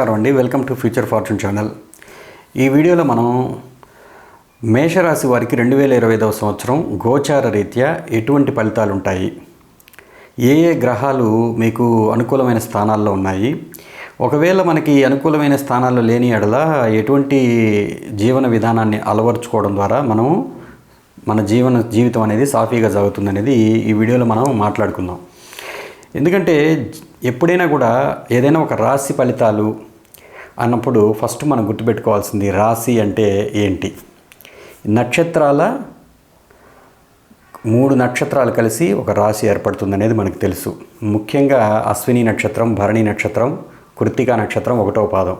నమస్కారం అండి. Welcome to future fortune channel. ఈ వీడియోలో మనం మేషరాశి వారికి రెండు వేల ఇరవై ఐదవ సంవత్సరం గోచార రీత్యా ఎటువంటి ఫలితాలు ఉంటాయి? ఏ ఏ గ్రహాలు మీకు అనుకూలమైన స్థానాల్లో ఉన్నాయి? ఒకవేళ మనకి అనుకూలమైన స్థానాల్లో లేని ఎడల ఎటువంటి జీవన విధానాన్ని అలవర్చుకోవడం ద్వారా మనం మన జీవన జీవితం అనేది సాఫీగా సాగుతుంది అనేది ఈ వీడియోలో మనం మాట్లాడుకుందాం. ఎందుకంటే ఎప్పుడైనా కూడా ఏదైనా ఒక రాశి ఫలితాలు అన్నప్పుడు ఫస్ట్ మనం గుర్తుపెట్టుకోవాల్సింది రాశి అంటే ఏంటి? నక్షత్రాల మూడు నక్షత్రాలు కలిసి ఒక రాశి ఏర్పడుతుంది అనేది మనకు తెలుసు. ముఖ్యంగా అశ్విని నక్షత్రం భరణి నక్షత్రం కృత్తికా నక్షత్రం ఒకటో పాదం.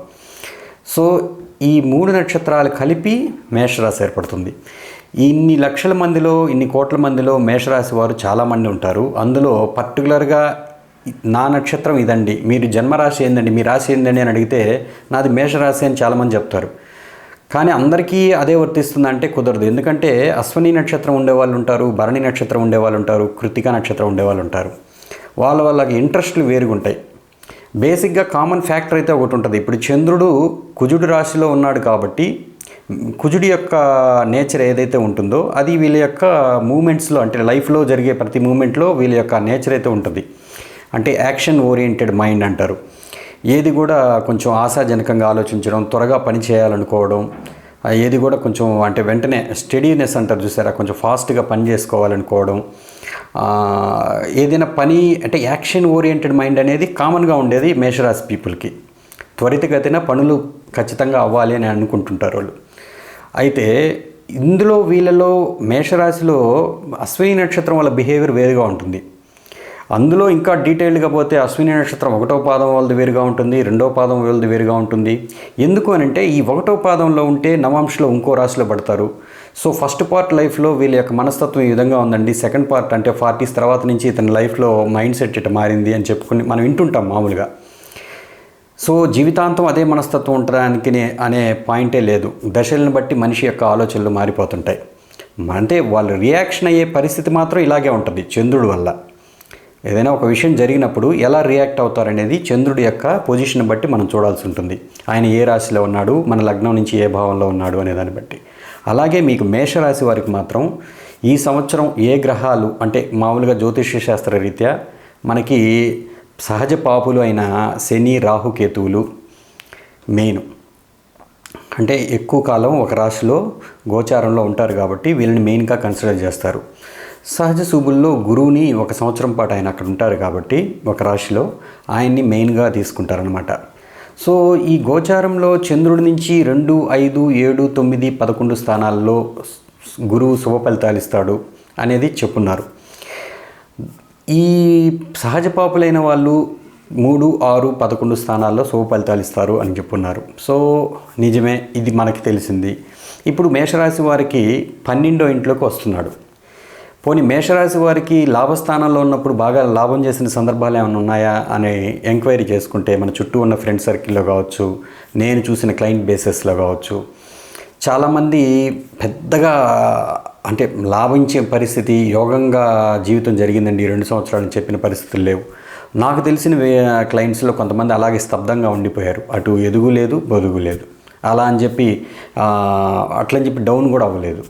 సో ఈ మూడు నక్షత్రాలు కలిపి మేషరాశి ఏర్పడుతుంది. ఇన్ని లక్షల మందిలో ఇన్ని కోట్ల మందిలో మేషరాశి వారు చాలామంది ఉంటారు. అందులో పర్టికులర్గా నా నక్షత్రం ఇదండి. మీరు జన్మరాశి ఏందండి? మీ రాశి ఏందండి అని అడిగితే నాది మేషరాశి అని చాలామంది చెప్తారు. కానీ అందరికీ అదే వర్తిస్తుందంటే కుదరదు. ఎందుకంటే అశ్వని నక్షత్రం ఉండేవాళ్ళు ఉంటారు భరణి నక్షత్రం ఉండేవాళ్ళు ఉంటారు కృతికా నక్షత్రం ఉండేవాళ్ళు ఉంటారు. వాళ్ళ వాళ్ళకి ఇంట్రెస్ట్లు వేరుగా ఉంటాయి బేసిక్గా కామన్ ఫ్యాక్టర్ అయితే ఒకటి ఉంటుంది. ఇప్పుడు చంద్రుడు కుజుడు రాశిలో ఉన్నాడు కాబట్టి కుజుడి యొక్క నేచర్ ఏదైతే ఉంటుందో అది వీళ్ళ యొక్క మూమెంట్స్లో అంటే లైఫ్లో జరిగే ప్రతి మూమెంట్లో వీళ్ళ యొక్క నేచర్ అయితే ఉంటుంది. అంటే యాక్షన్ ఓరియంటెడ్ మైండ్ అంటారు. ఏది కూడా కొంచెం ఆశాజనకంగా ఆలోచించడం త్వరగా పని చేయాలనుకోవడం ఏది కూడా కొంచెం అంటే వెంటనే స్టడీనెస్ అంటారు చూసారా కొంచెం ఫాస్ట్గా పని చేసుకోవాలనుకోవడం. ఏదైనా పని అంటే యాక్షన్ ఓరియంటెడ్ మైండ్ అనేది కామన్గా ఉండేది మేషరాశి పీపుల్కి. త్వరితగతిన పనులు ఖచ్చితంగా అవ్వాలి అని అనుకుంటుంటారు వాళ్ళు. అయితే ఇందులో వీళ్ళలో మేషరాశిలో అశ్విని నక్షత్రం వాళ్ళ బిహేవియర్ వేరుగా ఉంటుంది. అందులో ఇంకా డీటెయిల్డ్గా పోతే అశ్విని నక్షత్రం ఒకటో పాదం వాళ్ళది వేరుగా ఉంటుంది రెండో పాదం వాళ్ళది వేరుగా ఉంటుంది. ఎందుకు అని అంటే ఈ ఒకటో పాదంలో ఉంటే నవాంశలో ఇంకో రాశిలో పడతారు. సో ఫస్ట్ పార్ట్ లైఫ్లో వీళ్ళ యొక్క మనస్తత్వం ఈ విధంగా ఉందండి. సెకండ్ పార్ట్ అంటే ఫార్టీస్ తర్వాత నుంచి ఇతని లైఫ్లో మైండ్ సెట్ ఇట్లా మారింది అని చెప్పుకుని మనం వింటుంటాం మామూలుగా. సో జీవితాంతం అదే మనస్తత్వం ఉండడానికి అనే పాయింటే లేదు. దశలను బట్టి మనిషి యొక్క ఆలోచనలు మారిపోతుంటాయి. అంటే వాళ్ళు రియాక్షన్ అయ్యే పరిస్థితి మాత్రం ఇలాగే ఉంటుంది చంద్రుడు వల్ల. ఏదైనా ఒక విషయం జరిగినప్పుడు ఎలా రియాక్ట్ అవుతారనేది చంద్రుడి యొక్క పొజిషన్ బట్టి మనం చూడాల్సి ఉంటుంది. ఆయన ఏ రాశిలో ఉన్నాడు మన లగ్నం నుంచి ఏ భావంలో ఉన్నాడు అనే దాన్ని బట్టి. అలాగే మీకు మేషరాశి వారికి మాత్రం ఈ సంవత్సరం ఏ గ్రహాలు అంటే మామూలుగా జ్యోతిష్య శాస్త్ర రీత్యా మనకి సహజ పాపులు అయిన శని రాహుకేతువులు మెయిన్ అంటే ఎక్కువ కాలం ఒక రాశిలో గోచారంలో ఉంటారు కాబట్టి వీళ్ళని మెయిన్గా కన్సిడర్ చేస్తారు. సహజ సూబుల్లో గురువుని ఒక సంవత్సరం పాటు ఆయన అక్కడ ఉంటారు కాబట్టి ఒక రాశిలో ఆయన్ని మెయిన్గా తీసుకుంటారనమాట సో ఈ గోచారంలో చంద్రుడి నుంచి రెండు ఐదు ఏడు తొమ్మిది పదకొండు స్థానాల్లో గురువు శుభ ఫలితాలు ఇస్తాడు అనేది చెప్పున్నారు. ఈ సహజ పాపులైన వాళ్ళు మూడు ఆరు పదకొండు స్థానాల్లో శుభ ఫలితాలు ఇస్తారు అని చెప్పున్నారు. సో నిజమే ఇది మనకి తెలిసింది. ఇప్పుడు మేషరాశి వారికి పన్నెండో ఇంట్లోకి వస్తున్నాడు. పోనీ మేషరాశి వారికి లాభస్థానంలో ఉన్నప్పుడు బాగా లాభం చేసిన సందర్భాలు ఏమైనా ఉన్నాయా అని ఎంక్వైరీ చేసుకుంటే మన చుట్టూ ఉన్న ఫ్రెండ్ సర్కిల్లో కావచ్చు నేను చూసిన క్లయింట్ బేసెస్లో కావచ్చు చాలామంది పెద్దగా అంటే లాభించే పరిస్థితి యోగంగా జీవితం జరిగిందండి రెండు సంవత్సరాలు చెప్పిన పరిస్థితులు లేవు. నాకు తెలిసిన వే- క్లయింట్స్లో కొంతమంది అలాగే స్తబ్దంగా ఉండిపోయారు. అటు ఎదుగు లేదు బొదుగు లేదు. అలా అని చెప్పి అట్లని చెప్పి డౌన్ కూడా అవ్వలేదు.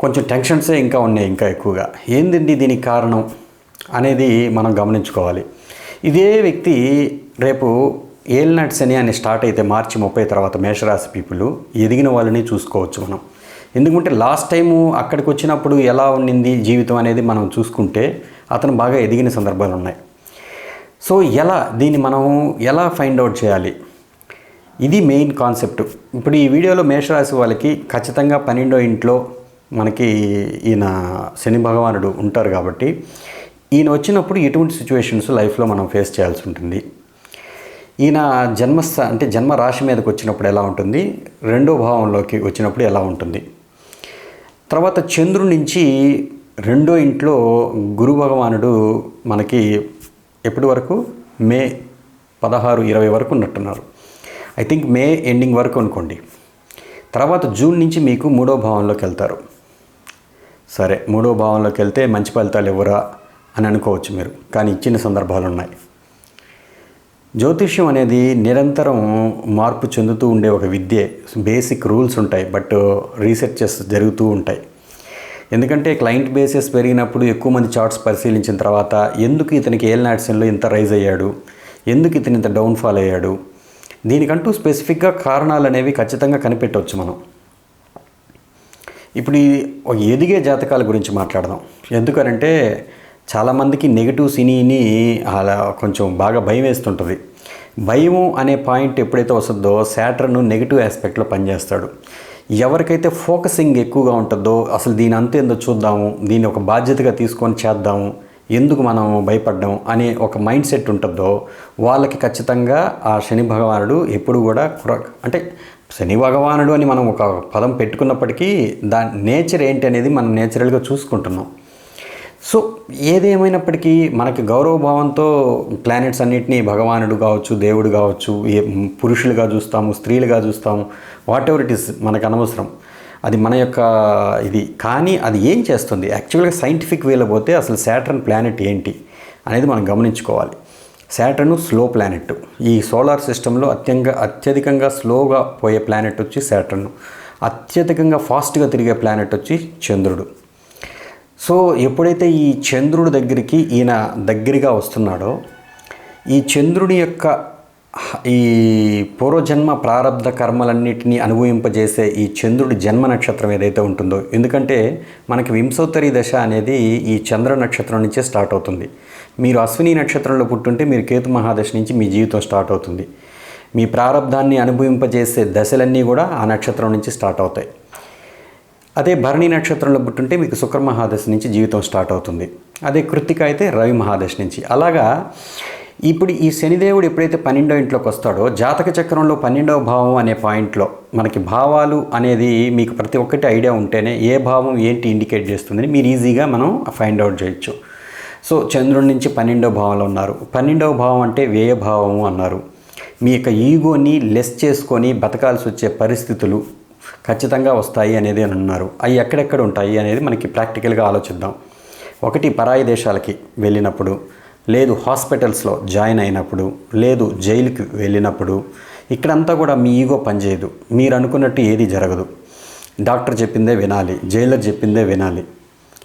కొంచెం టెన్షన్సే ఇంకా ఉన్నాయి ఇంకా ఎక్కువగా. ఏందండి దీనికి కారణం అనేది మనం గమనించుకోవాలి. ఇదే వ్యక్తి రేపు ఏల్నట్ శని అని స్టార్ట్ అయితే మార్చి ముప్పై తర్వాత మేషరాశి పీపుల్ ఎదిగిన వాళ్ళని చూసుకోవచ్చు మనం. ఎందుకంటే లాస్ట్ టైము అక్కడికి వచ్చినప్పుడు ఎలా ఉండింది జీవితం అనేది మనం చూసుకుంటే అతను బాగా ఎదిగిన సందర్భాలు ఉన్నాయి. సో ఎలా దీన్ని మనం ఎలా ఫైండ్ అవుట్ చేయాలి? ఇది మెయిన్ కాన్సెప్ట్ ఇప్పుడు ఈ వీడియోలో మేషరాశి వాళ్ళకి ఖచ్చితంగా పన్నెండో ఇంట్లో మనకి ఈయన శని భగవానుడు ఉంటారు కాబట్టి ఈయన వచ్చినప్పుడు ఎటువంటి సిచ్యువేషన్స్ లైఫ్లో మనం ఫేస్ చేయాల్సి ఉంటుంది. ఈయన జన్మస్థ అంటే జన్మ రాశి మీదకి వచ్చినప్పుడు ఎలా ఉంటుంది? రెండో భావంలోకి వచ్చినప్పుడు ఎలా ఉంటుంది? తర్వాత చంద్రుడి నుంచి రెండో ఇంట్లో గురు భగవానుడు మనకి ఎప్పటి వరకు? మే పదహారు ఇరవై వరకు ఉన్నట్టున్నారు. ఐ థింక్ మే ఎండింగ్ వరకు అనుకోండి. తర్వాత జూన్ నుంచి మీకు మూడో భావంలోకి వెళ్తారు. సరే మూడో భావంలోకి వెళ్తే మంచి ఫలితాలు ఇవ్వరా అని అనుకోవచ్చు మీరు. కానీ ఇచ్చిన సందర్భాలు ఉన్నాయి. జ్యోతిష్యం అనేది నిరంతరం మార్పు చెందుతూ ఉండే ఒక విద్యే. బేసిక్ రూల్స్ ఉంటాయి బట్ రీసెర్చెస్ జరుగుతూ ఉంటాయి. ఎందుకంటే క్లయింట్ బేసెస్ పెరిగినప్పుడు ఎక్కువ మంది చార్ట్స్ పరిశీలించిన తర్వాత ఎందుకు ఇతనికి ఏల్నాడ్సన్లో ఇంత రైజ్ అయ్యాడు? ఎందుకు ఇతను ఇంత డౌన్ఫాల్ అయ్యాడు? దీనికంటూ స్పెసిఫిక్గా కారణాలు అనేవి ఖచ్చితంగా కనిపెట్టవచ్చు మనం. ఇప్పుడు ఈ ఒక ఎదిగే జాతకాల గురించి మాట్లాడదాం. ఎందుకనంటే చాలామందికి నెగిటివ్ సినీని అలా కొంచెం బాగా భయం వేస్తుంటుంది. భయం అనే పాయింట్ ఎప్పుడైతే వస్తుందో శాటర్ను నెగిటివ్ ఆస్పెక్ట్లో పనిచేస్తాడు. ఎవరికైతే ఫోకసింగ్ ఎక్కువగా ఉంటుందో అసలు దీని అంత ఏందో చూద్దాము దీన్ని ఒక బాధ్యతగా తీసుకొని చేద్దాము ఎందుకు మనం భయపడ్డాం అనే ఒక మైండ్ సెట్ ఉంటుందో వాళ్ళకి ఖచ్చితంగా ఆ శని భగవానుడు ఎప్పుడు కూడా అంటే శని భగవానుడు అని మనం ఒక పదం పెట్టుకున్నప్పటికీ దాని నేచర్ ఏంటి అనేది మనం నేచురల్గా చూసుకుంటున్నాం. సో ఏదేమైనప్పటికీ మనకి గౌరవభావంతో ప్లానెట్స్ అన్నిటినీ భగవానుడు కావచ్చు దేవుడు కావచ్చు ఏ పురుషులుగా చూస్తాము స్త్రీలుగా చూస్తాము వాట్ ఎవర్ ఇట్ ఇస్ మనకు అనవసరం. అది మన యొక్క ఇది. కానీ అది ఏం చేస్తుంది? యాక్చువల్గా సైంటిఫిక్ వేలో పోతే అసలు శాటర్న్ ప్లానెట్ ఏంటి అనేది మనం గమనించుకోవాలి. శాటర్ను స్లో ప్లానెట్ ఈ సోలార్ సిస్టంలో అత్యంగా అత్యధికంగా స్లోగా పోయే ప్లానెట్ వచ్చి శాటర్ను అత్యధికంగా ఫాస్ట్గా తిరిగే ప్లానెట్ వచ్చి చంద్రుడు. సో ఎప్పుడైతే ఈ చంద్రుడి దగ్గరికి ఈయన దగ్గరగా వస్తున్నాడో ఈ చంద్రుడి యొక్క ఈ పూర్వజన్మ ప్రారంధ కర్మలన్నిటినీ అనుభవింపజేసే ఈ చంద్రుడి జన్మ నక్షత్రం ఏదైతే ఉంటుందో ఎందుకంటే మనకి వింశోత్తరి దశ అనేది ఈ చంద్ర నక్షత్రం నుంచే స్టార్ట్ అవుతుంది. మీరు అశ్విని నక్షత్రంలో పుట్టుంటే మీరు కేతు మహాదశ నుంచి మీ జీవితం స్టార్ట్ అవుతుంది. మీ ప్రారంధాన్ని అనుభవింపజేసే దశలన్నీ కూడా ఆ నక్షత్రం నుంచి స్టార్ట్ అవుతాయి. అదే భరణి నక్షత్రంలో పుట్టుంటే మీకు శుక్ర మహాదశ నుంచి జీవితం స్టార్ట్ అవుతుంది. అదే కృత్తిక అయితే రవి మహాదశ నుంచి. అలాగా ఇప్పుడు ఈ శనిదేవుడు ఎప్పుడైతే పన్నెండో ఇంట్లోకి వస్తాడో జాతక చక్రంలో పన్నెండవ భావం అనే పాయింట్లో మనకి భావాలు అనేది మీకు ప్రతి ఒక్కటి ఐడియా ఉంటేనే ఏ భావం ఏంటి ఇండికేట్ చేస్తుందని మీరు ఈజీగా మనం ఫైండ్ అవుట్ చేయొచ్చు. సో చంద్రుడి నుంచి పన్నెండవ భావంలో ఉన్నారు పన్నెండవ భావం అంటే వ్యయభావము అన్నారు. మీ యొక్క ఈగోని లెస్ చేసుకొని బతకాల్సి వచ్చే పరిస్థితులు ఖచ్చితంగా వస్తాయి అనేది అని అన్నారు. అవి ఎక్కడెక్కడ ఉంటాయి అనేది మనకి ప్రాక్టికల్గా ఆలోచిద్దాం. ఒకటి పరాయి దేశాలకి వెళ్ళినప్పుడు లేదు హాస్పిటల్స్లో జాయిన్ అయినప్పుడు లేదు జైలుకి వెళ్ళినప్పుడు ఇక్కడంతా కూడా మీ ఈగో పనిచేయదు. మీరు అనుకున్నట్టు ఏది జరగదు. డాక్టర్ చెప్పిందే వినాలి జైలర్ చెప్పిందే వినాలి.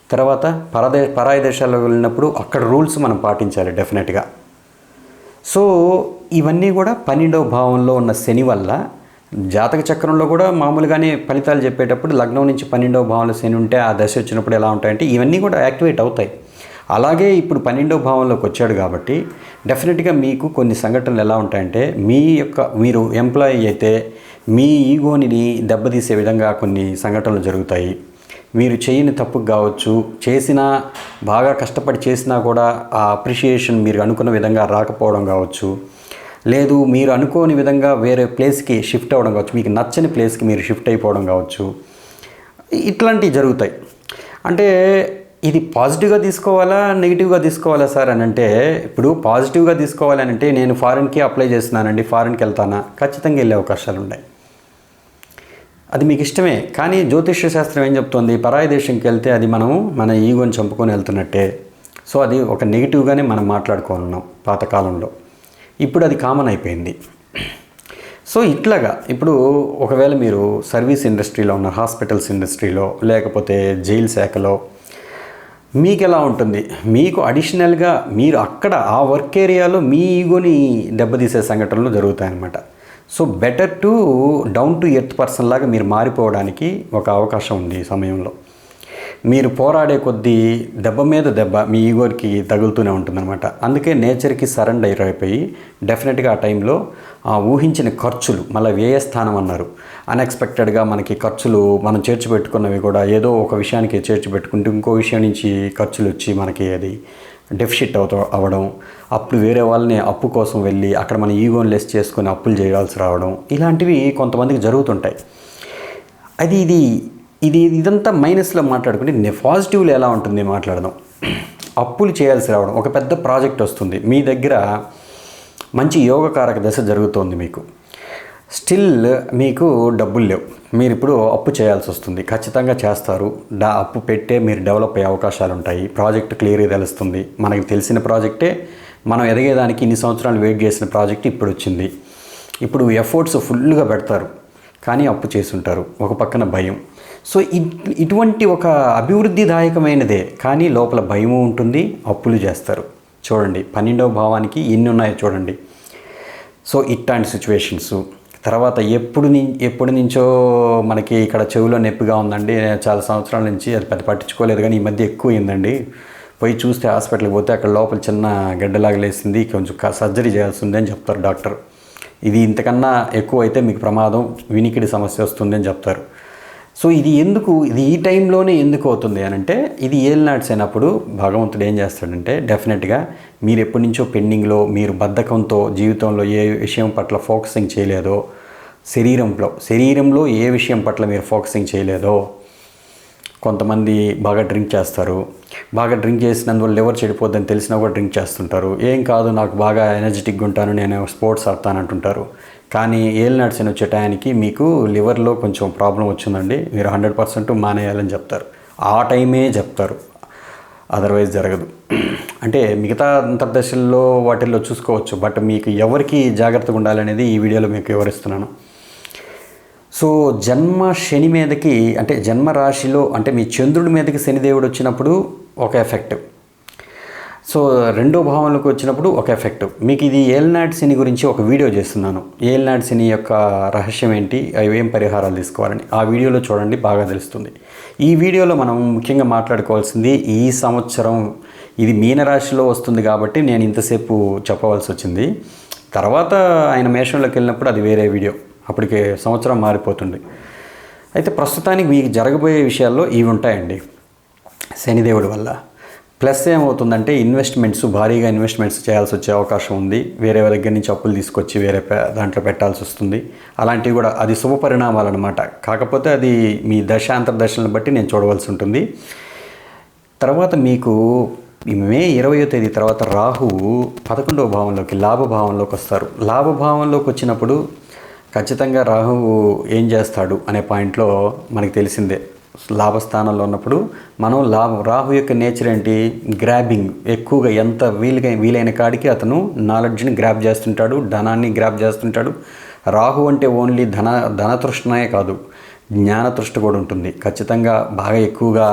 తర్వాత పరదే పరాయి దేశాల్లో వెళ్ళినప్పుడు అక్కడ రూల్స్ మనం పాటించాలి డెఫినెట్గా. సో ఇవన్నీ కూడా పన్నెండవ భావంలో ఉన్న శని వల్ల జాతక చక్రంలో కూడా మామూలుగానే ఫలితాలు చెప్పేటప్పుడు లగ్నం నుంచి పన్నెండవ భావంలో శని ఉంటే ఆ దశ వచ్చినప్పుడు ఎలా ఉంటాయంటే ఇవన్నీ కూడా యాక్టివేట్ అవుతాయి. అలాగే ఇప్పుడు పన్నెండవ భావంలోకి వచ్చాడు కాబట్టి డెఫినెట్గా మీకు కొన్ని సంఘటనలు ఎలా ఉంటాయంటే మీ యొక్క మీరు ఎంప్లాయీ అయితే మీ ఈగోని దెబ్బతీసే విధంగా కొన్ని సంఘటనలు జరుగుతాయి. మీరు చేయని తప్పు కావచ్చు చేసినా బాగా కష్టపడి చేసినా కూడా ఆ అప్రిషియేషన్ మీరు అనుకున్న విధంగా రాకపోవడం కావచ్చు. లేదు మీరు అనుకోని విధంగా వేరే ప్లేస్కి షిఫ్ట్ అవ్వడం కావచ్చు మీకు నచ్చని ప్లేస్కి మీరు షిఫ్ట్ అయిపోవడం కావచ్చు. ఇట్లాంటివి జరుగుతాయి. అంటే ఇది పాజిటివ్గా తీసుకోవాలా నెగిటివ్గా తీసుకోవాలా సార్ అని అంటే ఇప్పుడు పాజిటివ్గా తీసుకోవాలని అంటే నేను ఫారిన్కి అప్లై చేస్తున్నానండి ఫారిన్కి వెళ్తానా? ఖచ్చితంగా వెళ్ళే అవకాశాలు ఉన్నాయి అది మీకు ఇష్టమే. కానీ జ్యోతిష్య శాస్త్రం ఏం చెప్తోంది? పరాయి దేశంకి వెళ్తే అది మనము మన ఈగోని చంపుకొని వెళ్తున్నట్టే. సో అది ఒక నెగిటివ్గానే మనం మాట్లాడుకోనున్నాం పాతకాలంలో. ఇప్పుడు అది కామన్ అయిపోయింది. సో ఇట్లాగా ఇప్పుడు ఒకవేళ మీరు సర్వీస్ ఇండస్ట్రీలో ఉన్న హాస్పిటల్స్ ఇండస్ట్రీలో లేకపోతే జైలు శాఖలో మీకు ఎలా ఉంటుంది? మీకు అడిషనల్గా మీరు అక్కడ ఆ వర్క్ ఏరియాలో మీ ఈగోని దెబ్బతీసే సంఘటనలు జరుగుతాయన్నమాట. So better to down to earth person లాగా మీరు మారిపోవడానికి ఒక అవకాశం ఉంది ఈ సమయంలో. మీరు పోరాడే కొద్దీ దెబ్బ మీద దెబ్బ మీ ఈగోకి తగులుతూనే ఉంటుందన్నమాట. అందుకే నేచర్కి సరెండర్ అయిపోయి డెఫినెట్గా ఆ టైంలో ఆ ఊహించిన ఖర్చులు మళ్ళీ వ్యయస్థానం అన్నారు. అన్ఎక్స్పెక్టెడ్గా మనకి ఖర్చులు మనం చేర్చి పెట్టుకున్నవి కూడా ఏదో ఒక విషయానికి చేర్చిపెట్టుకుంటే ఇంకో విషయం నుంచి ఖర్చులు వచ్చి మనకి అది డెఫిషిట్ అవుతా అవ్వడం అప్పుడు వేరే వాళ్ళని అప్పు కోసం వెళ్ళి అక్కడ మన ఈగోని లెస్ చేసుకొని అప్పులు చేయాల్సి రావడం ఇలాంటివి కొంతమందికి జరుగుతుంటాయి. అది ఇది ఇది ఇదంతా మైనస్లో మాట్లాడుకుంటే పాజిటివ్లో ఎలా ఉంటుంది మాట్లాడదాం. అప్పులు చేయాల్సి రావడం ఒక పెద్ద ప్రాజెక్ట్ వస్తుంది. మీ దగ్గర మంచి యోగకారక దశ జరుగుతోంది మీకు. స్టిల్ మీకు డబ్బులు లేవు. మీరు ఇప్పుడు అప్పు చేయాల్సి వస్తుంది. ఖచ్చితంగా చేస్తారు. డా అప్పు పెట్టే మీరు డెవలప్ అయ్యే అవకాశాలు ఉంటాయి. ప్రాజెక్ట్ క్లియర్గా తెలుస్తుంది. మనకి తెలిసిన ప్రాజెక్టే. మనం ఎదిగేదానికి ఇన్ని సంవత్సరాలు వెయిట్ చేసిన ప్రాజెక్ట్ ఇప్పుడు వచ్చింది. ఇప్పుడు ఎఫర్ట్స్ ఫుల్గా పెడతారు. కానీ అప్పు చేసుంటారు. ఒక పక్కన భయం. సో ఇటువంటి ఒక అభివృద్ధిదాయకమైనదే. కానీ లోపల భయము ఉంటుంది. అప్పులు చేస్తారు. చూడండి. పన్నెండవ భావానికి ఎన్ని ఉన్నాయో చూడండి. సో ఇట్లాంటి సిచ్యువేషన్స్ తర్వాత ఎప్పుడు ని ఎప్పటి నుంచో మనకి ఇక్కడ చెవిలో నొప్పిగా ఉందండి. చాలా సంవత్సరాల నుంచి అది పెద్ద పట్టించుకోలేదు కానీ ఈ మధ్య ఎక్కువ అయిందండి. పోయి చూస్తే హాస్పిటల్కి పోతే అక్కడ లోపల చిన్న గడ్డలాగా లేసింది. కొంచెం క- సర్జరీ చేయాల్సి ఉంది అని చెప్తారు డాక్టర్. ఇది ఇంతకన్నా ఎక్కువ అయితే మీకు ప్రమాదం వినికిడి సమస్య వస్తుంది అని చెప్తారు. సో ఇది ఎందుకు ఇది ఈ టైంలోనే ఎందుకు అవుతుంది అని అంటే ఇది ఏలినాడ్స్ అయినప్పుడు భగవంతుడు ఏం చేస్తాడంటే డెఫినెట్గా మీరు ఎప్పటి నుంచో పెండింగ్లో మీరు బద్ధకంతో జీవితంలో ఏ విషయం పట్ల ఫోకసింగ్ చేయలేదో శరీరంలో శరీరంలో ఏ విషయం పట్ల మీరు ఫోకసింగ్ చేయలేదో కొంతమంది బాగా డ్రింక్ చేస్తారు. బాగా డ్రింక్ చేసినందువల్ల లివర్ చెడిపోద్దని తెలిసినా కూడా డ్రింక్ చేస్తుంటారు. ఏం కాదు నాకు బాగా ఎనర్జెటిక్గా ఉంటాను నేను స్పోర్ట్స్ ఆడతానంటుంటారు కానీ ఏల్ నడిచిన వచ్చే టయానికి మీకు లివర్లో కొంచెం ప్రాబ్లం వచ్చిందండి. మీరు హండ్రెడ్ పర్సెంట్ మానేయాలని చెప్తారు. ఆ టైమే చెప్తారు. అదర్వైజ్ జరగదు. అంటే మిగతా అంతర్దశల్లో వాటిల్లో చూసుకోవచ్చు. బట్ మీకు ఎవరికి జాగ్రత్తగా ఉండాలనేది ఈ వీడియోలో మీకు వివరిస్తున్నాను. సో జన్మ శని మీదకి అంటే జన్మ రాశిలో అంటే మీ చంద్రుడి మీదకి శనిదేవుడు వచ్చినప్పుడు ఒక ఎఫెక్ట్. సో రెండో భావంలోకి వచ్చినప్పుడు ఒక ఎఫెక్ట్. మీకు ఇది ఏల్నాడ్ శని గురించి ఒక వీడియో చేస్తున్నాను. ఏల్నాడ్ శని యొక్క రహస్యం ఏంటి? అవి ఏం పరిహారాలు తీసుకోవాలని ఆ వీడియోలో చూడండి బాగా తెలుస్తుంది. ఈ వీడియోలో మనం ముఖ్యంగా మాట్లాడుకోవాల్సింది ఈ సంవత్సరం ఇది మీనరాశిలో వస్తుంది కాబట్టి నేను ఇంతసేపు చెప్పవలసి వచ్చింది. తర్వాత ఆయన మేషంలోకి వెళ్ళినప్పుడు అది వేరే వీడియో. అప్పటికే సంవత్సరం మారిపోతుంది. అయితే ప్రస్తుతానికి మీకు జరగబోయే విషయాల్లో ఇవి ఉంటాయండి. శనిదేవుడి వల్ల. ప్లస్ ఏమవుతుందంటే ఇన్వెస్ట్మెంట్స్ భారీగా ఇన్వెస్ట్మెంట్స్ చేయాల్సి వచ్చే అవకాశం ఉంది. వేరే వాళ్ళ దగ్గర నుంచి అప్పులు తీసుకొచ్చి వేరే దాంట్లో పెట్టాల్సి వస్తుంది. అలాంటివి కూడా అది శుభ పరిణామాలు అనమాట కాకపోతే అది మీ దశాంతర్దశలను బట్టి నేను చూడవలసి ఉంటుంది. తర్వాత మీకు మే ఇరవయో తేదీ తర్వాత రాహువు పదకొండవ భావంలోకి లాభభావంలోకి వస్తారు. లాభభావంలోకి వచ్చినప్పుడు ఖచ్చితంగా రాహువు ఏం చేస్తాడు అనే పాయింట్లో మనకి తెలిసిందే. లాభస్థానంలో ఉన్నప్పుడు మనం లాభ రాహు యొక్క నేచర్ ఏంటి? గ్రాబింగ్. ఎక్కువగా ఎంత వీలుగా వీలైన కాడికి అతను నాలెడ్జ్ని గ్రాప్ చేస్తుంటాడు ధనాన్ని గ్రాప్ చేస్తుంటాడు. రాహు అంటే ఓన్లీ ధన ధనతృష్ణయే కాదు జ్ఞానతృష్ణ కూడా ఉంటుంది. ఖచ్చితంగా బాగా ఎక్కువగా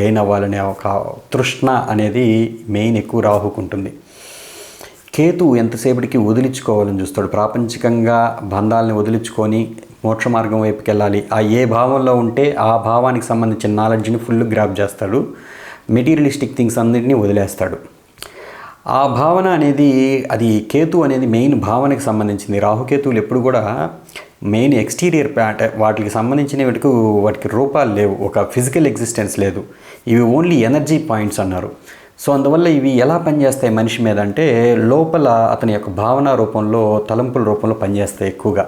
గెయిన్ అవ్వాలనే ఒక తృష్ణ అనేది మెయిన్ ఎక్కువ రాహుకు ఉంటుంది. కేతు ఎంతసేపటికి వదిలించుకోవాలని చూస్తాడు. ప్రాపంచికంగా బంధాలని వదిలించుకొని మోక్ష మార్గం వైపుకి వెళ్ళాలి. ఆ ఏ భావంలో ఉంటే ఆ భావానికి సంబంధించిన నాలెడ్జ్ని ఫుల్ గ్రాప్ చేస్తాడు. మెటీరియలిస్టిక్ థింగ్స్ అన్నింటినీ వదిలేస్తాడు. ఆ భావన అనేది అది కేతు అనేది మెయిన్ భావనకి సంబంధించింది. రాహుకేతువులు ఎప్పుడు కూడా మెయిన్ ఎక్స్టీరియర్ ప్యాట్ వాటికి సంబంధించిన వాటికి వాటికి రూపాలు లేవు. ఒక ఫిజికల్ ఎగ్జిస్టెన్స్ లేదు. ఇవి ఓన్లీ ఎనర్జీ పాయింట్స్ అన్నారు. సో అందువల్ల ఇవి ఎలా పనిచేస్తాయి మనిషి మీద అంటే లోపల అతని యొక్క భావన రూపంలో తలంపుల రూపంలో పనిచేస్తాయి ఎక్కువగా.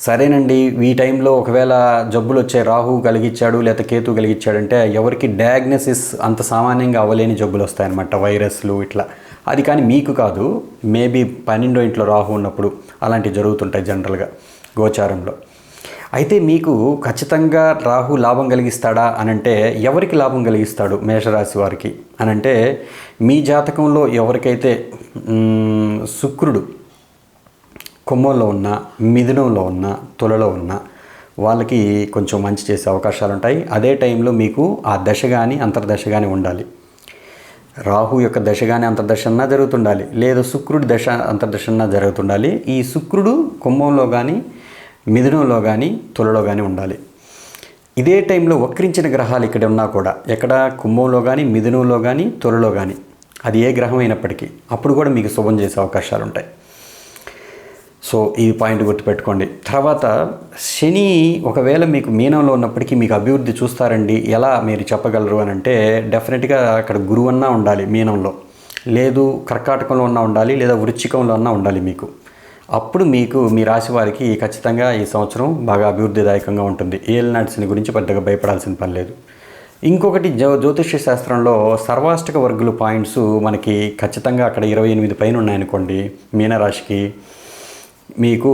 సరేనండి ఈ టైంలో ఒకవేళ జబ్బులు వచ్చే రాహు కలిగించాడు లేదా కేతు కలిగించాడంటే ఎవరికి డయాగ్నోసిస్ అంత సామాన్యంగా అవ్వలేని జబ్బులు వస్తాయన్నమాట వైరస్లు ఇట్లా. అది కానీ మీకు కాదు మేబీ పన్నెండో ఇంట్లో రాహు ఉన్నప్పుడు అలాంటివి జరుగుతుంటాయి జనరల్గా గోచారంలో. అయితే మీకు ఖచ్చితంగా రాహు లాభం కలిగిస్తాడా అనంటే ఎవరికి లాభం కలిగిస్తాడు మేషరాశి వారికి? అనంటే మీ జాతకంలో ఎవరికైతే శుక్రుడు కుంభంలో ఉన్న మిథునంలో ఉన్న తులలో ఉన్న వాళ్ళకి కొంచెం మంచి చేసే అవకాశాలు ఉంటాయి. అదే టైంలో మీకు ఆ దశ కానీ అంతర్దశ కానీ ఉండాలి. రాహు యొక్క దశ కానీ అంతర్దశ అన్నా జరుగుతుండాలి. లేదా శుక్రుడి దశ అంతర్దశ అన్నా జరుగుతుండాలి. ఈ శుక్రుడు కుంభంలో కానీ మిథునంలో కానీ తులలో కానీ ఉండాలి. ఇదే టైంలో వక్రించిన గ్రహాలు ఇక్కడ ఉన్నా కూడా ఎక్కడ కుంభంలో కానీ మిథునంలో కానీ తులలో కానీ అది ఏ గ్రహం అయినప్పటికీ అప్పుడు కూడా మీకు శుభం చేసే అవకాశాలు ఉంటాయి. సో ఈ పాయింట్ గుర్తుపెట్టుకోండి. తర్వాత శని ఒకవేళ మీకు మీనంలో ఉన్నప్పటికీ మీకు అభివృద్ధి చూస్తారండి ఎలా మీరు చెప్పగలరు అని అంటే డెఫినెట్గా అక్కడ గురువన్నా ఉండాలి మీనంలో. లేదు కర్కాటకంలో ఉన్నా ఉండాలి లేదా వృచ్చికంలో అన్నా ఉండాలి మీకు. అప్పుడు మీకు మీ రాశి వారికి ఖచ్చితంగా ఈ సంవత్సరం బాగా అభివృద్ధిదాయకంగా ఉంటుంది. ఏల్ శని గురించి పెద్దగా భయపడాల్సిన పని లేదు. ఇంకొకటి జ్యో జ్యోతిష్య శాస్త్రంలో సర్వాష్టక వర్గులు పాయింట్స్ మనకి ఖచ్చితంగా అక్కడ ఇరవై ఎనిమిది పైన ఉన్నాయనుకోండి. మీనరాశికి మీకు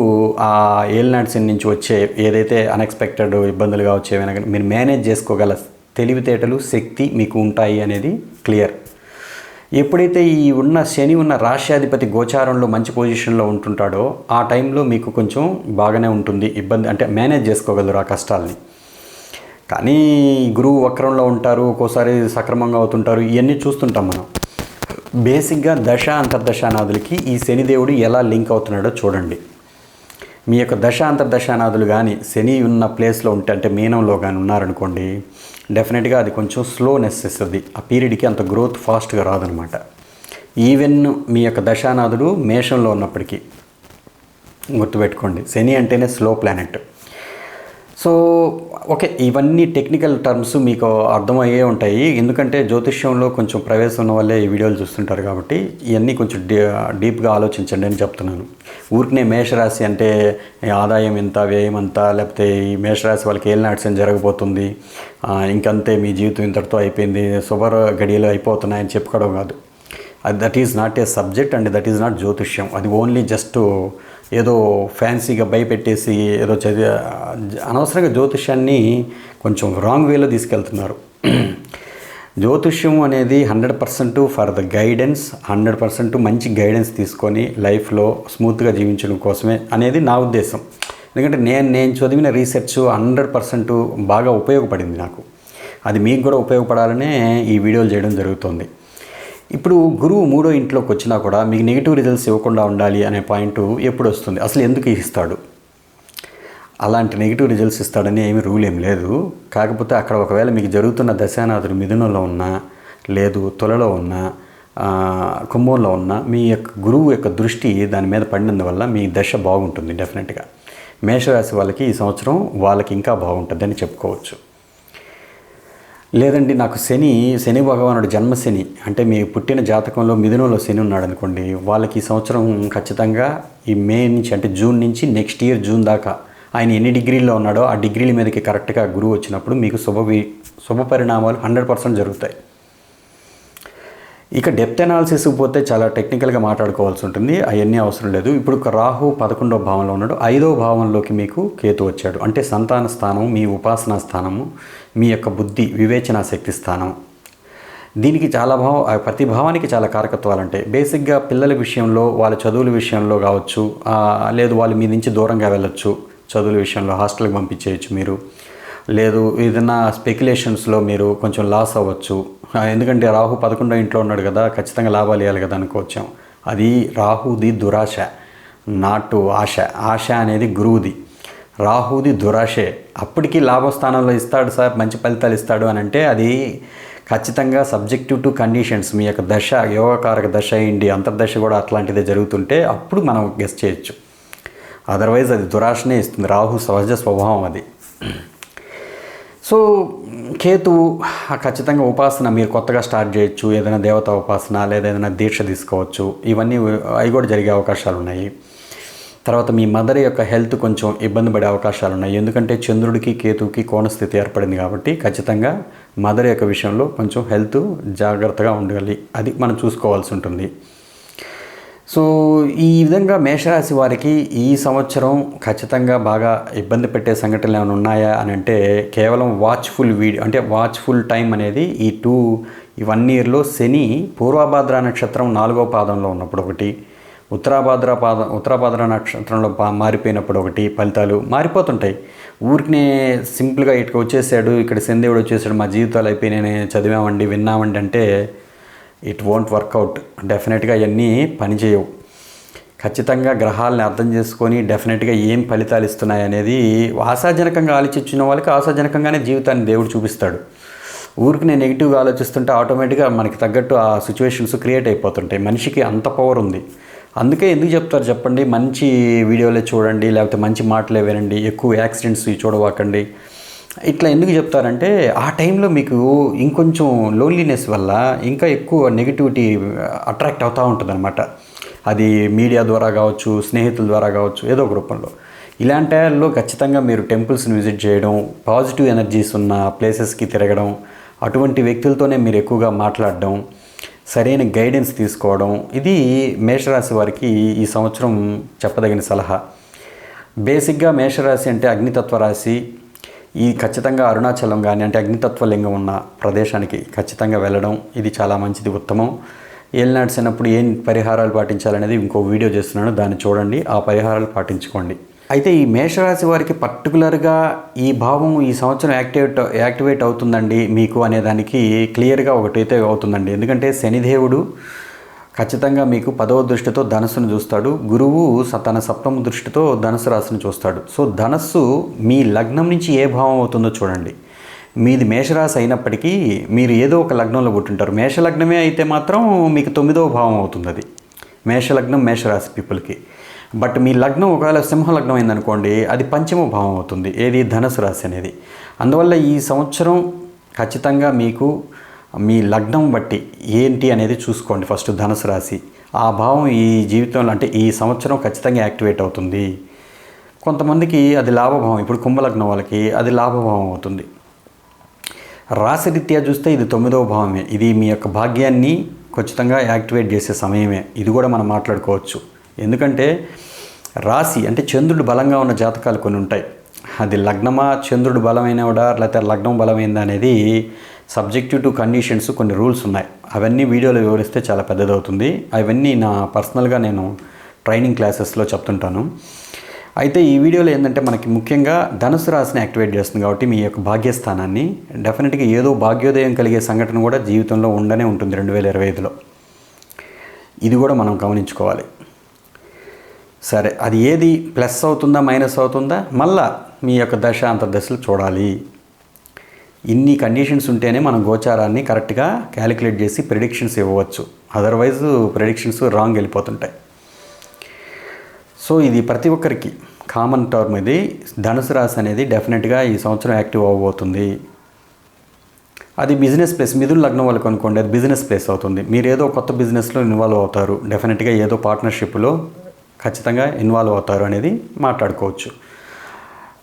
ఆ ఏలినాడ్సిన్ నుంచి వచ్చే ఏదైతే అన్ఎక్స్పెక్టెడ్ ఇబ్బందులుగా వచ్చేవైనా కానీ మీరు మేనేజ్ చేసుకోగల తెలివితేటలు శక్తి మీకు ఉంటాయి అనేది క్లియర్ ఎప్పుడైతే ఈ ఉన్న శని ఉన్న రాష్ట్రాధిపతి గోచారంలో మంచి పొజిషన్లో ఉంటుంటాడో ఆ టైంలో మీకు కొంచెం బాగానే ఉంటుంది. ఇబ్బంది అంటే మేనేజ్ చేసుకోగలరు ఆ కష్టాలని. కానీ గురువు వక్రంలో ఉంటారు ఒక్కోసారి సక్రమంగా అవుతుంటారు ఇవన్నీ చూస్తుంటాం మనం. బేసిక్గా దశ అంతర్దశానాదులకి ఈ శనిదేవుడు ఎలా లింక్ అవుతున్నాడో చూడండి. మీ యొక్క దశ అంతర్దశానాదులు కానీ శని ఉన్న ప్లేస్లో ఉంటే అంటే మీనంలో కానీ ఉన్నారనుకోండి డెఫినెట్గా అది కొంచెం స్లోనెస్ ఇస్తుంది. ఆ పీరియడ్కి అంత గ్రోత్ ఫాస్ట్గా రాదనమాట. ఈవెన్ మీ యొక్క దశానాథుడు మేషంలో ఉన్నప్పటికీ గుర్తుపెట్టుకోండి. శని అంటేనే స్లో ప్లానెట్ సో ఓకే ఇవన్నీ టెక్నికల్ టర్మ్స్ మీకు అర్థమయ్యే ఉంటాయి. ఎందుకంటే జ్యోతిష్యంలో కొంచెం ప్రవేశం ఉన్న వాళ్ళే ఈ వీడియోలు చూస్తుంటారు కాబట్టి ఇవన్నీ కొంచెం డీ డీప్గా ఆలోచించండి అని చెప్తున్నాను. ఊరికనే మేషరాశి అంటే ఆదాయం ఎంత వ్యయం ఎంత లేకపోతే ఈ మేషరాశి వాళ్ళకి ఏం నాట్సం జరగబోతుంది ఇంకంతే మీ జీవితం ఇంతటితో అయిపోయింది శుభ గడియలు అయిపోతున్నాయని చెప్పుకోవడం కాదు. అది that is not a subject and that is not జ్యోతిష్యం. అది ఓన్లీ జస్ట్ ఏదో ఫ్యాన్సీగా భయపెట్టేసి ఏదో చదివి అనవసరంగా జ్యోతిష్యాన్ని కొంచెం రాంగ్ వేలో తీసుకెళ్తున్నారు. జ్యోతిష్యం అనేది hundred percent for the guidance hundred percent మంచి గైడెన్స్ తీసుకొని లైఫ్లో స్మూత్గా జీవించడం కోసమే అనేది నా ఉద్దేశం. ఎందుకంటే నేను నేను చదివిన రీసెర్చ్ హండ్రెడ్ పర్సెంట్ బాగా ఉపయోగపడింది నాకు. అది మీకు కూడా ఉపయోగపడాలనే ఈ వీడియోలు చేయడం జరుగుతుంది. ఇప్పుడు గురువు మూడో ఇంట్లోకి వచ్చినా కూడా మీకు నెగిటివ్ రిజల్ట్స్ ఇవ్వకుండా ఉండాలి అనే పాయింట్ ఎప్పుడు వస్తుంది? అసలు ఎందుకు ఇస్తాడు? అలాంటి నెగిటివ్ రిజల్ట్స్ ఇస్తాడని ఏమి రూల్ ఏం లేదు. కాకపోతే అక్కడ ఒకవేళ మీకు జరుగుతున్న దశానాథుడు మిథునంలో ఉన్నా లేదు తొలలో ఉన్నా కుంభంలో ఉన్న మీ యొక్క గురువు యొక్క దృష్టి దాని మీద పడినందువల్ల మీ దశ బాగుంటుంది డెఫినెట్గా మేషరాశి వాళ్ళకి ఈ సంవత్సరం వాళ్ళకి ఇంకా బాగుంటుందని చెప్పుకోవచ్చు. లేదండి నాకు శని శని భగవానుడు జన్మశని అంటే మీ పుట్టిన జాతకంలో మిథునంలో శని ఉన్నాడు అనుకోండి వాళ్ళకి ఈ సంవత్సరం ఖచ్చితంగా ఈ మే నుంచి అంటే జూన్ నుంచి నెక్స్ట్ ఇయర్ జూన్ దాకా ఆయన ఎన్ని డిగ్రీల్లో ఉన్నాడో ఆ డిగ్రీల మీదకి కరెక్ట్గా గురువు వచ్చినప్పుడు మీకు శుభ శుభ పరిణామాలు హండ్రెడ్ పర్సెంట్ జరుగుతాయి. ఇక డెప్త్ అనాలిసిస్కి పోతే చాలా టెక్నికల్గా మాట్లాడుకోవాల్సి ఉంటుంది. అవన్నీ అవసరం లేదు. ఇప్పుడు ఒక రాహు పదకొండవ భావంలో ఉన్నాడు. ఐదవ భావంలోకి మీకు కేతు వచ్చాడు. అంటే సంతాన స్థానం మీ ఉపాసనా స్థానము మీ యొక్క బుద్ధి వివేచనా శక్తి స్థానం. దీనికి చాలా భావం ఆ ప్రతి భావానికి చాలా కారకత్వాలు ఉంటాయి. బేసిక్గా పిల్లల విషయంలో వాళ్ళ చదువుల విషయంలో కావచ్చు లేదు వాళ్ళు మీ నుంచి దూరంగా వెళ్ళొచ్చు. చదువుల విషయంలో హాస్టల్కి పంపించేయచ్చు మీరు. లేదు ఏదైనా స్పెక్యులేషన్స్లో మీరు కొంచెం లాస్ అవ్వచ్చు. ఎందుకంటే రాహు పదకొండో ఇంట్లో ఉన్నాడు కదా ఖచ్చితంగా లాభాలు ఇవ్వాలి కదా అనుకోవచ్చాం. అది రాహుది దురాశ నాటు ఆశ. ఆశ అనేది గురువుది. రాహుది దురాశే. అప్పటికి లాభస్థానంలో ఇస్తాడు సార్ మంచి ఫలితాలు ఇస్తాడు అని అంటే అది ఖచ్చితంగా సబ్జెక్టివ్ టు కండిషన్స్ మీ యొక్క దశ యోగకారక దశ అయ్యింది అంతర్దశ కూడా అట్లాంటిదే జరుగుతుంటే అప్పుడు మనం గెస్ట్ చేయొచ్చు. అదర్వైజ్ అది దురాశనే ఇస్తుంది. రాహు సహజ స్వభావం అది. సో కేతువు ఆ ఖచ్చితంగా ఉపాసన మీరు కొత్తగా స్టార్ట్ చేయొచ్చు ఏదైనా దేవతా ఉపాసన లేదా ఏదైనా దీక్ష తీసుకోవచ్చు. ఇవన్నీ అవి కూడా జరిగే అవకాశాలు ఉన్నాయి. తర్వాత మీ మదర్ యొక్క హెల్త్ కొంచెం ఇబ్బంది పడే అవకాశాలు ఉన్నాయి. ఎందుకంటే చంద్రుడికి కేతువుకి కోణస్థితి ఏర్పడింది కాబట్టి ఖచ్చితంగా మదర్ యొక్క విషయంలో కొంచెం హెల్త్ జాగ్రత్తగా ఉండాలి. అది మనం చూసుకోవాల్సి ఉంటుంది. సో ఈ విధంగా మేషరాశి వారికి ఈ సంవత్సరం ఖచ్చితంగా బాగా ఇబ్బంది పెట్టే సంఘటనలు ఏమైనా ఉన్నాయా అని అంటే కేవలం వాచ్ఫుల్ వీడియో అంటే వాచ్ఫుల్ టైం అనేది ఈ టూ ఈ వన్ ఇయర్లో శని పూర్వభాద్ర నక్షత్రం నాలుగో పాదంలో ఉన్నప్పుడు ఒకటి ఉత్తరాభాద్ర పాదం ఉత్తరాభాద్ర నక్షత్రంలో మారిపోయినప్పుడు ఒకటి ఫలితాలు మారిపోతుంటాయి. ఊరికినే సింపుల్గా ఇటుక వచ్చేసాడు ఇక్కడ శనిదేవుడు వచ్చేసాడు మా జీవితాలు అయిపోయినాయి చదివామండి విన్నామండి అంటే ఇట్ వోంట్ వర్కౌట్ డెఫినెట్గా ఇవన్నీ పనిచేయవు ఖచ్చితంగా గ్రహాలను అర్థం చేసుకొని డెఫినెట్గా ఏం ఫలితాలు ఇస్తున్నాయి అనేది ఆశాజనకంగా ఆలోచించిన వాళ్ళకి ఆశాజనకంగానే జీవితాన్ని దేవుడు చూపిస్తాడు. ఊరికి నేను నెగిటివ్గా ఆలోచిస్తుంటే ఆటోమేటిక్గా మనకి తగ్గట్టు ఆ సిచ్యువేషన్స్ క్రియేట్ అయిపోతుంటాయి. మనిషికి అంత పవర్ ఉంది. అందుకే ఎందుకు చెప్తారు చెప్పండి? మంచి వీడియోలే చూడండి లేకపోతే మంచి మాటలే వినండి ఎక్కువ యాక్సిడెంట్స్ చూడవాకండి. ఇట్లా ఎందుకు చెప్తారంటే ఆ టైంలో మీకు ఇంకొంచెం లోన్లీనెస్ వల్ల ఇంకా ఎక్కువ నెగిటివిటీ అట్రాక్ట్ అవుతూ ఉంటుంది అది మీడియా ద్వారా కావచ్చు స్నేహితుల ద్వారా కావచ్చు ఏదో ఒక రూపంలో. ఇలాంటి టైంలో ఖచ్చితంగా మీరు టెంపుల్స్ని విజిట్ చేయడం పాజిటివ్ ఎనర్జీస్ ఉన్న ప్లేసెస్కి తిరగడం అటువంటి వ్యక్తులతోనే మీరు ఎక్కువగా మాట్లాడడం సరైన గైడెన్స్ తీసుకోవడం ఇది మేషరాశి వారికి ఈ సంవత్సరం చెప్పదగిన సలహా. బేసిక్గా మేషరాశి అంటే అగ్నితత్వ రాశి ఈ ఖచ్చితంగా అరుణాచలం కానీ అంటే అగ్నితత్వ లింగం ఉన్న ప్రదేశానికి ఖచ్చితంగా వెళ్ళడం ఇది చాలా మంచిది ఉత్తమం. ఏలినాడ్స్ అయినప్పుడు ఏం పరిహారాలు పాటించాలనేది ఇంకో వీడియో చేస్తున్నాను దాన్ని చూడండి ఆ పరిహారాలు పాటించుకోండి. అయితే ఈ మేషరాశి వారికి పర్టికులర్గా ఈ భావం ఈ సంవత్సరం యాక్టివేట్ యాక్టివేట్ అవుతుందండి మీకు అనేదానికి క్లియర్గా ఒకటైతే అవుతుందండి. ఎందుకంటే శనిదేవుడు ఖచ్చితంగా మీకు పదవ దృష్టితో ధనస్సును చూస్తాడు. గురువు స- తన సప్తమ దృష్టితో ధనస్సు రాశిని చూస్తాడు. సో ధనస్సు మీ లగ్నం నుంచి ఏ భావం అవుతుందో చూడండి. మీది మేషరాశి అయినప్పటికీ మీరు ఏదో ఒక లగ్నంలో పుట్టుంటారు. మేషలగ్నమే అయితే మాత్రం మీకు తొమ్మిదవ భావం అవుతుంది అది. మేషలగ్నం మేషరాశి పీపుల్కి. బట్ మీ లగ్నం ఒకవేళ సింహలగ్నం అయిందనుకోండి అది పంచమ భావం అవుతుంది. ఏది? ధనుసు రాశి అనేది. అందువల్ల ఈ సంవత్సరం ఖచ్చితంగా మీకు మీ లగ్నం బట్టి ఏంటి అనేది చూసుకోండి ఫస్ట్ ధనుసు రాశి. ఆ భావం ఈ జీవితంలో అంటే ఈ సంవత్సరం ఖచ్చితంగా యాక్టివేట్ అవుతుంది. కొంతమందికి అది లాభభావం ఇప్పుడు కుంభలగ్నం వాళ్ళకి అది లాభభావం అవుతుంది. రాశిరీత్యా చూస్తే ఇది తొమ్మిదవ భావమే. ఇది మీ యొక్క భాగ్యాన్ని ఖచ్చితంగా యాక్టివేట్ చేసే సమయమే. ఇది కూడా మనం మాట్లాడుకోవచ్చు. ఎందుకంటే రాశి అంటే చంద్రుడు బలంగా ఉన్న జాతకాలు కొన్ని ఉంటాయి. అది లగ్నమా చంద్రుడు బలమైనవాడా లేకపోతే లగ్నం బలమైందా అనేది సబ్జెక్టివ్ టు కండిషన్స్ కొన్ని రూల్స్ ఉన్నాయి. అవన్నీ వీడియోలో వివరిస్తే చాలా పెద్దదవుతుంది. అవన్నీ నా పర్సనల్గా నేను ట్రైనింగ్ క్లాసెస్లో చెప్తుంటాను. అయితే ఈ వీడియోలో ఏంటంటే మనకి ముఖ్యంగా ధనుసు రాశిని యాక్టివేట్ చేస్తుంది కాబట్టి మీ యొక్క భాగ్యస్థానాన్ని డెఫినెట్గా ఏదో భాగ్యోదయం కలిగే సంఘటన కూడా జీవితంలో ఉండనే ఉంటుంది రెండు వేల ఇరవై ఐదులో. ఇది కూడా మనం గమనించుకోవాలి. సరే అది ఏది ప్లస్ అవుతుందా మైనస్ అవుతుందా? మళ్ళా మీ యొక్క దశ అంతర్దశలు చూడాలి. ఇన్ని కండిషన్స్ ఉంటేనే మనం గోచారాన్ని కరెక్ట్గా క్యాలిక్యులేట్ చేసి ప్రిడిక్షన్స్ ఇవ్వవచ్చు అదర్వైజ్ ప్రిడిక్షన్స్ రాంగ్ వెళ్ళిపోతుంటాయి. సో ఇది ప్రతి ఒక్కరికి కామన్ టర్మ్ ఇది. ధనుసు రాశి అనేది డెఫినెట్గా ఈ సంవత్సరం యాక్టివ్ అవ్వబోతుంది. అది బిజినెస్ ప్లేస్ మిథున లగ్నం వాళ్ళకి అనుకోండి అది బిజినెస్ ప్లేస్ అవుతుంది. మీరు ఏదో కొత్త బిజినెస్లో ఇన్వాల్వ్ అవుతారు. డెఫినెట్గా ఏదో పార్ట్నర్షిప్లో ఖచ్చితంగా ఇన్వాల్వ్ అవుతారు అనేది మాట్లాడుకోవచ్చు.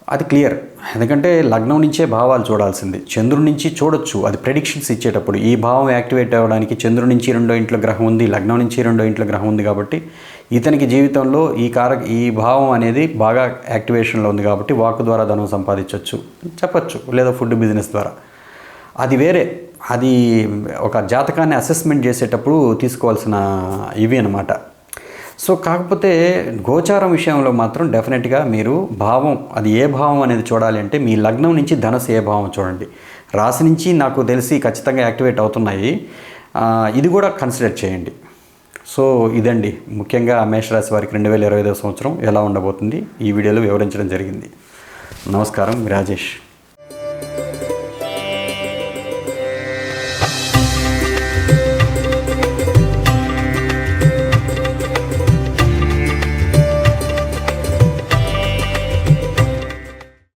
అది క్లియర్. ఎందుకంటే లగ్నం నుంచే భావాలు చూడాల్సింది. చంద్రుడి నుంచి చూడొచ్చు. అది ప్రెడిక్షన్స్ ఇచ్చేటప్పుడు. ఈ భావం యాక్టివేట్ అవ్వడానికి చంద్రుడి నుంచి రెండో ఇంట్లో గ్రహం ఉంది లగ్నం నుంచి రెండో ఇంట్లో గ్రహం ఉంది కాబట్టి ఇతనికి జీవితంలో ఈ కార ఈ భావం అనేది బాగా యాక్టివేషన్లో ఉంది కాబట్టి వాక్ ద్వారా ధనం సంపాదించవచ్చు చెప్పచ్చు. లేదా ఫుడ్ బిజినెస్ ద్వారా. అది వేరే. అది ఒక జాతకాన్ని అసెస్మెంట్ చేసేటప్పుడు తీసుకోవాల్సిన ఇవి అనమాట సో కాకపోతే గోచారం విషయంలో మాత్రం డెఫినెట్గా మీరు భావం అది ఏ భావం అనేది చూడాలి అంటే మీ లగ్నం నుంచి ధనస్సు ఏ భావం చూడండి. రాశి నుంచి నాకు తెలిసి ఖచ్చితంగా యాక్టివేట్ అవుతున్నాయి. ఇది కూడా కన్సిడర్ చేయండి. సో ఇదండి. ముఖ్యంగా మేషరాశి వారికి రెండు వేల ఇరవై ఐదో సంవత్సరం ఎలా ఉండబోతుంది ఈ వీడియోలో వివరించడం జరిగింది. నమస్కారం. రాజేష్.